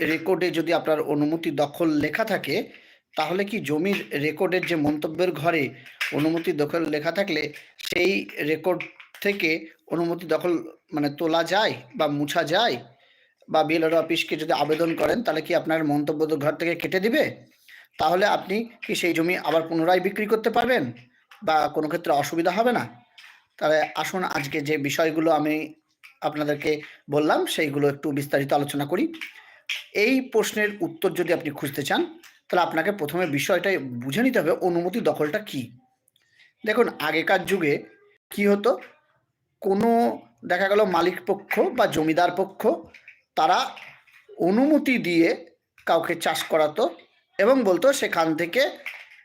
রেকর্ডে যদি আপনার অনুমতি দখল লেখা থাকে, তাহলে কি জমির রেকর্ডের যে মন্তব্যের ঘরে অনুমতি দখল লেখা থাকলে সেই রেকর্ড থেকে অনুমতি দখল মানে তোলা যায় বা মুছা যায়? বা বিএলআর অফিসকে যদি আবেদন করেন, তাহলে কি আপনার মন্তব্য ঘর থেকে কেটে দিবে? তাহলে আপনি কি সেই জমি আবার পুনরায় বিক্রি করতে পারবেন? বা কোনো ক্ষেত্রে অসুবিধা হবে না? তাহলে আসুন, আজকে যে বিষয়গুলো আমি আপনাদেরকে বললাম, সেইগুলো একটু বিস্তারিত আলোচনা করি। এই প্রশ্নের উত্তর যদি আপনি খুঁজতে চান, তাহলে আপনাকে প্রথমে বিষয়টাই বুঝে নিতে হবে অনুমতি দখলটা কি। দেখুন, আগেকার যুগে কি হতো? কোনো দেখা গেল মালিক পক্ষ বা জমিদার পক্ষ, তারা অনুমতি দিয়ে কাউকে চাষ করাতো এবং বলতো সেখান থেকে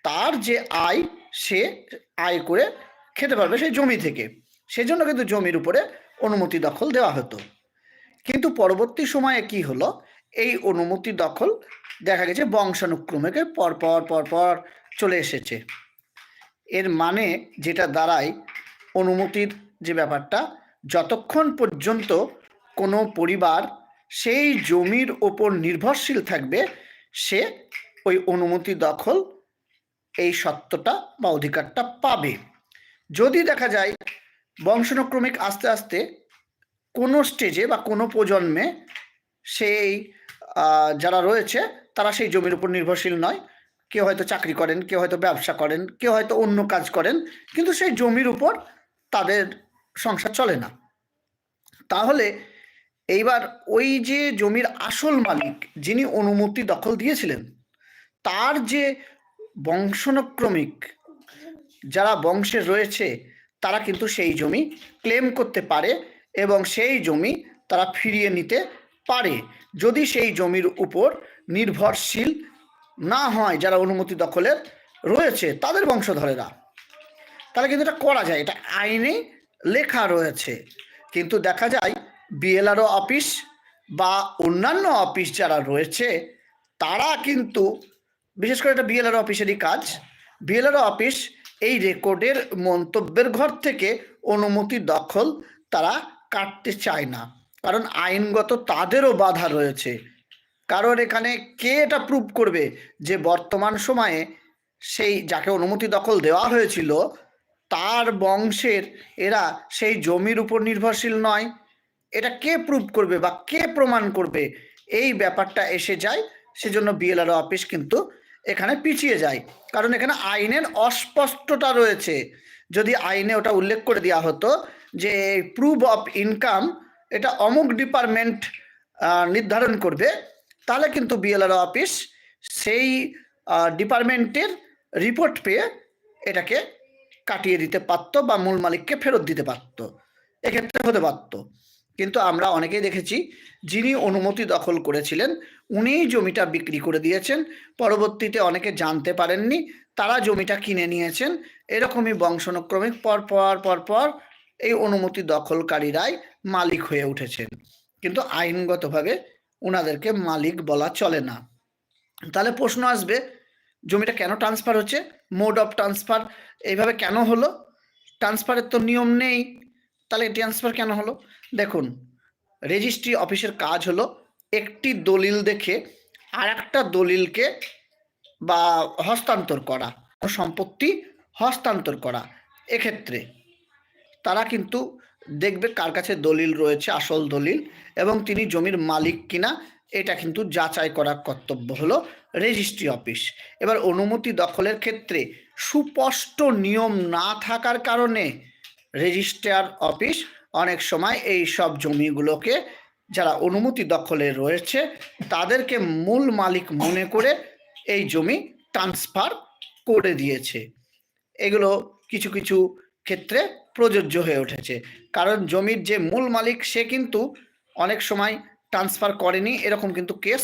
তার যে আয়, সে আয় করে খেতে পারবে সেই জমি থেকে। সেজন্য কিন্তু জমির উপরে অনুমতি দখল দেওয়া হতো। কিন্তু পরবর্তী সময়ে কি হলো? এই অনুমতি দখল দেখা গেছে বংশানুক্রমে পর পর পর পর চলে এসেছে। এর মানে যেটা দাঁড়ায়, অনুমতির যে ব্যাপারটা, যতক্ষণ পর্যন্ত কোনো পরিবার সেই জমির ওপর নির্ভরশীল থাকবে, সে ওই অনুমতি দখল এই সত্ত্বটা বা অধিকারটা পাবে। যদি দেখা যায় বংশানুক্রমিক আস্তে আস্তে কোনো স্টেজে বা কোনো প্রজন্মে সেই যারা রয়েছে, তারা সেই জমির উপর নির্ভরশীল নয়। কেউ হয়তো চাকরি করেন, কেউ হয়তো ব্যবসা করেন, কেউ হয়তো অন্য কাজ করেন, কিন্তু সেই জমির উপর তাদের সংসার চলে না। তাহলে এইবার ওই যে জমির আসল মালিক যিনি অনুমতি দখল দিয়েছিলেন, তার যে বংশানুক্রমিক যারা বংশে রয়েছে, তারা কিন্তু সেই জমি ক্লেম করতে পারে এবং সেই জমি তারা ফিরিয়ে নিতে পারে যদি সেই জমির উপর নির্ভরশীল না হয় যারা অনুমতি দখলের রয়েছে তাদের বংশধরেরা। তাহলে কিন্তু এটা করা যায়, এটা আইনে লেখা রয়েছে। কিন্তু দেখা যায় বিএলআরও অফিস বা অন্যান্য অফিস যারা রয়েছে, তারা কিন্তু বিশেষ করে এটা বিএলআর অফিসেরই কাজ। বিএলআর অফিস এই রেকর্ডের মন্তব্যের ঘর থেকে অনুমতি দখল তারা কাটতে চায় না। কারণ আইনগত তাদেরও বাধা রয়েছে। কারণ এখানে কে এটা প্রুভ করবে যে বর্তমান সময়ে সেই যাকে অনুমতি দখল দেওয়া হয়েছিল, তার বংশের এরা সেই জমির উপর নির্ভরশীল নয়। এটা কে প্রুভ করবে বা কে প্রমাণ করবে? এই ব্যাপারটা এসে যায়, সেজন্য বিএলআর অফিস কিন্তু এখানে পিছিয়ে যায়। কারণ এখানে আইনের অস্পষ্টতা রয়েছে। যদি আইনে ওটা উল্লেখ করে দেওয়া হতো যে প্রুভ অফ ইনকাম এটা অমুক ডিপার্টমেন্ট নির্ধারণ করবে, তাহলে কিন্তু বিএলআর অফিস সেই ডিপার্টমেন্টের রিপোর্ট পেয়ে এটাকে কাটিয়ে দিতে পারতো বা মূল মালিককে ফেরত দিতে পারতো। এক্ষেত্রে হতে পারতো। কিন্তু আমরা অনেকেই দেখেছি যিনি অনুমতি দখল করেছিলেন, উনিই জমিটা বিক্রি করে দিয়েছেন। পরবর্তীতে অনেকে জানতে পারেননি, তারা জমিটা কিনে নিয়েছেন। এরকমই বংশানুক্রমিক পর পর পর পর এই অনুমতি দখলকারীরাই মালিক হয়ে উঠেছেন। কিন্তু আইনগতভাবে ওনাদেরকে মালিক বলা চলে না। তাহলে প্রশ্ন আসবে, জমিটা কেন ট্রান্সফার হচ্ছে? মোড অফ ট্রান্সফার এইভাবে কেন হলো? ট্রান্সফারের তো নিয়ম নেই। তাহলে ট্রান্সফার কেন হলো? দেখুন রেজিস্ট্রি অফিসের কাজ হলো একটি দলিল দেখে আর একটা দলিলকে বা হস্তান্তর করা, সম্পত্তি হস্তান্তর করা। এক্ষেত্রে তারা কিন্তু দেখবে কার কাছে দলিল রয়েছে, আসল দলিল এবং তিনি জমির মালিক কিনা, এটা কিন্তু যাচাই করার কর্তব্য হলো রেজিস্ট্রি অফিস। এবার অনুমতি দখলের ক্ষেত্রে সুস্পষ্ট নিয়ম না থাকার কারণে রেজিস্ট্রার অফিস অনেক সময় এই সব জমিগুলোকে, যারা অনুমতি দখলে রয়েছে, তাদেরকে মূল মালিক মনে করে এই জমি ট্রান্সফার করে দিয়েছে। এগুলো কিছু কিছু ক্ষেত্রে প্রযোজ্য হয়ে উঠেছে। কারণ জমির যে মূল মালিক, সে কিন্তু অনেক সময় ট্রান্সফার করেনি, এরকম কিন্তু কেস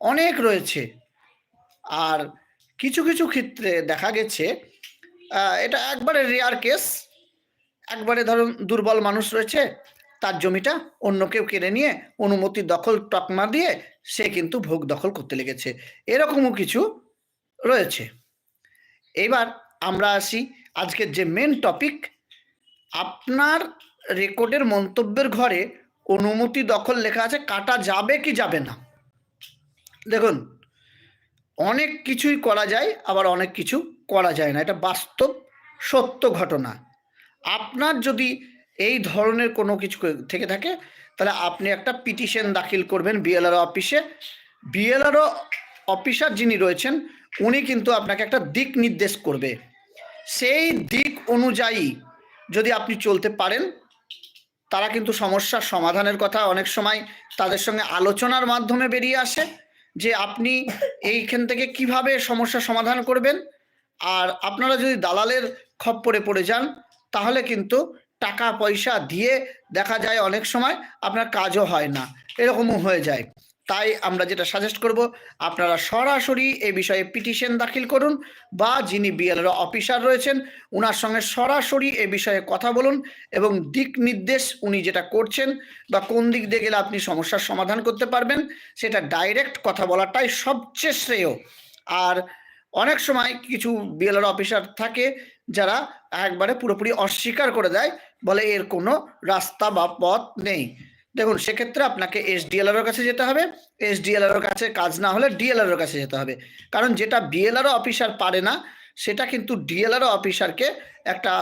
অনেক রয়েছে। আর কিছু কিছু ক্ষেত্রে দেখা গেছে এটা একবারে রেয়ার কেস একবারে ধরুন দুর্বল মানুষ রয়েছে, তার জমিটা অন্য কেউ কেড়ে নিয়ে অনুমতি দখল টকমা দিয়ে সে কিন্তু ভোগ দখল করতে লেগেছে। এরকমও কিছু রয়েছে। এবার আমরা আসি আজকের যে মেন টপিক আপনার রেকর্ডের মন্তব্যের ঘরে অনুমতি দখল লেখা আছে, কাটা যাবে কি যাবে না। দেখুন, অনেক কিছুই করা যায়, আবার অনেক কিছু করা যায় না। এটা বাস্তব, সত্য ঘটনা। আপনার যদি এই ধরনের কোনো কিছু থেকে থাকে, তাহলে আপনি একটা পিটিশন দাখিল করবেন বিএলআরও অফিসে বিএলআরও অফিসার যিনি রয়েছেন, উনি কিন্তু আপনাকে একটা দিক নির্দেশ করবে। সেই দিক অনুযায়ী যদি আপনি চলতে পারেন, তারা কিন্তু সমস্যার সমাধানের কথা অনেক সময় তাদের সঙ্গে আলোচনার মাধ্যমে বেরিয়ে আসে যে আপনি এইখান থেকে কীভাবে সমস্যার সমাধান করবেন। আর আপনারা যদি দালালের খপ্পরে পড়ে যান, তাহলে কিন্তু টাকা পয়সা দিয়ে দেখা যায় অনেক সময় আপনার কাজও হয় না। এরকমও হয়ে যায়। তাই আমরা যেটা সাজেস্ট করব, আপনারা সরাসরি এ বিষয়ে পিটিশন দাখিল করুন বা যিনি বিএলআর অফিসার রয়েছেন ওনার সঙ্গে সরাসরি এ বিষয়ে কথা বলুন এবং দিক নির্দেশ উনি যেটা করছেন বা কোন দিক দিয়ে গেলে আপনি সমস্যার সমাধান করতে পারবেন, সেটা ডাইরেক্ট কথা বলাটাই সবচেয়ে শ্রেয়। আর অনেক সময় কিছু বিএলআর অফিসার থাকে যারা একবারে পুরোপুরি অস্বীকার করে দেয়, বলে এর কোনো রাস্তা বা পথ নেই। দেখুন, সেক্ষেত্রে আপনাকে এসডিএলআর এর কাছে যেতে হবে। এসডিএলআর এর কাছে কাজ না হলে ডিএলআর এর কাছে যেতে হবে। কারণ যেটা বিএলআর অফিসার পারে না, সেটা কিন্তু ডিএলআর অফিসারকে একটা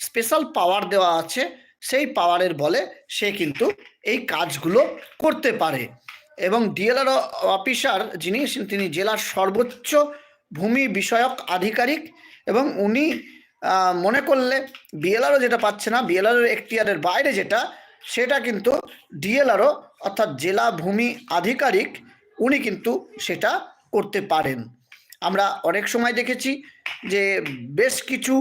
স্পেশাল পাওয়ার দেওয়া আছে। সেই পাওয়ারের বলে সে কিন্তু এই কাজগুলো করতে পারে। এবং ডিএলআর অফিসার যিনি, তিনি জেলার সর্বোচ্চ ভূমি বিষয়ক আধিকারিক এবং উনি মনে করলে বিএলআরও যেটা পাচ্ছে না বিএলআর এখতিয়ারের বাইরে যেটা সেটা কিন্তু ডিএলআরও, অর্থাৎ জেলা ভূমি আধিকারিক, উনি কিন্তু সেটা করতে পারেন। আমরা অনেক সময় দেখেছি যে বেশ কিছু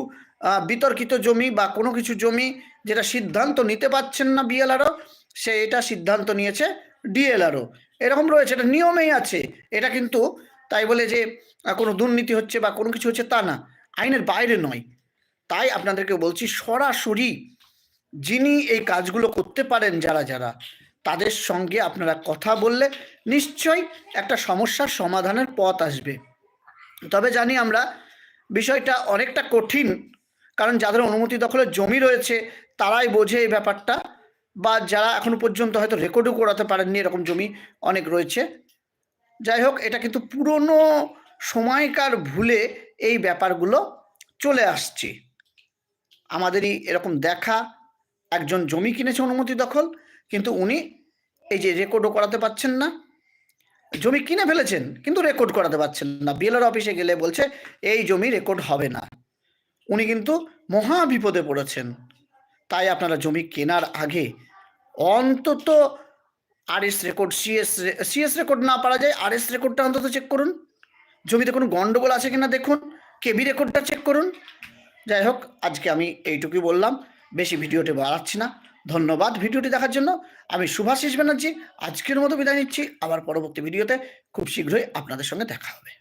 বিতর্কিত জমি বা কোনো কিছু জমি যেটা সিদ্ধান্ত নিতে পারছেন না বিএলআরও সে এটা সিদ্ধান্ত নিয়েছে ডিএলআরও। এরকম রয়েছে, এটা নিয়মেই আছে। এটা কিন্তু তাই বলে যে কোনো দুর্নীতি হচ্ছে বা কোনো কিছু হচ্ছে তা না। আইনের বাইরে নয়। তাই আপনাদেরকে বলছি সরাসরি যিনি এই কাজগুলো করতে পারেন যারা যারা, তাদের সঙ্গে আপনারা কথা বললে নিশ্চয়ই একটা সমস্যার সমাধানের পথ আসবে। তবে জানি আমরা বিষয়টা অনেকটা কঠিন, কারণ যাদের অনুমতি দখলের জমি রয়েছে, তারাই বোঝে এই ব্যাপারটা, বা যারা এখনও পর্যন্ত হয়তো রেকর্ডও করাতে পারেননি এরকম জমি অনেক রয়েছে। যাই হোক, এটা কিন্তু পুরনো সময়কার ভুলে এই ব্যাপারগুলো চলে আসছে। আমাদেরই এরকম দেখা একজন জমি কিনেছে অনুমতি দখল, কিন্তু উনি এই যে রেকর্ডও করাতে পারছেন না। জমি কিনে ফেলেছেন, কিন্তু রেকর্ড করাতে পারছেন না। বিএলআর অফিসে গেলে বলছে, এই জমি রেকর্ড হবে না। উনি কিন্তু মহা বিপদে পড়েছেন। তাই আপনারা জমি কেনার আগে অন্তত R S record CS CS record না পারা যায় আর এস রেকর্ডটা অন্তত চেক করুন। জমিতে কোনো গন্ডগোল আছে কিনা দেখুন কেবি রেকর্ডটা চেক করুন। যাই হোক, আজকে আমি এইটুকুই বললাম। বেশি ভিডিওটি বাড়াচ্ছি না। ধন্যবাদ ভিডিওটি দেখার জন্য। আমি সুভাষিস ব্যানার্জি, আজকের মতো বিদায় নিচ্ছি। আবার পরবর্তী ভিডিওতে খুব শীঘ্রই আপনাদের সঙ্গে দেখা হবে।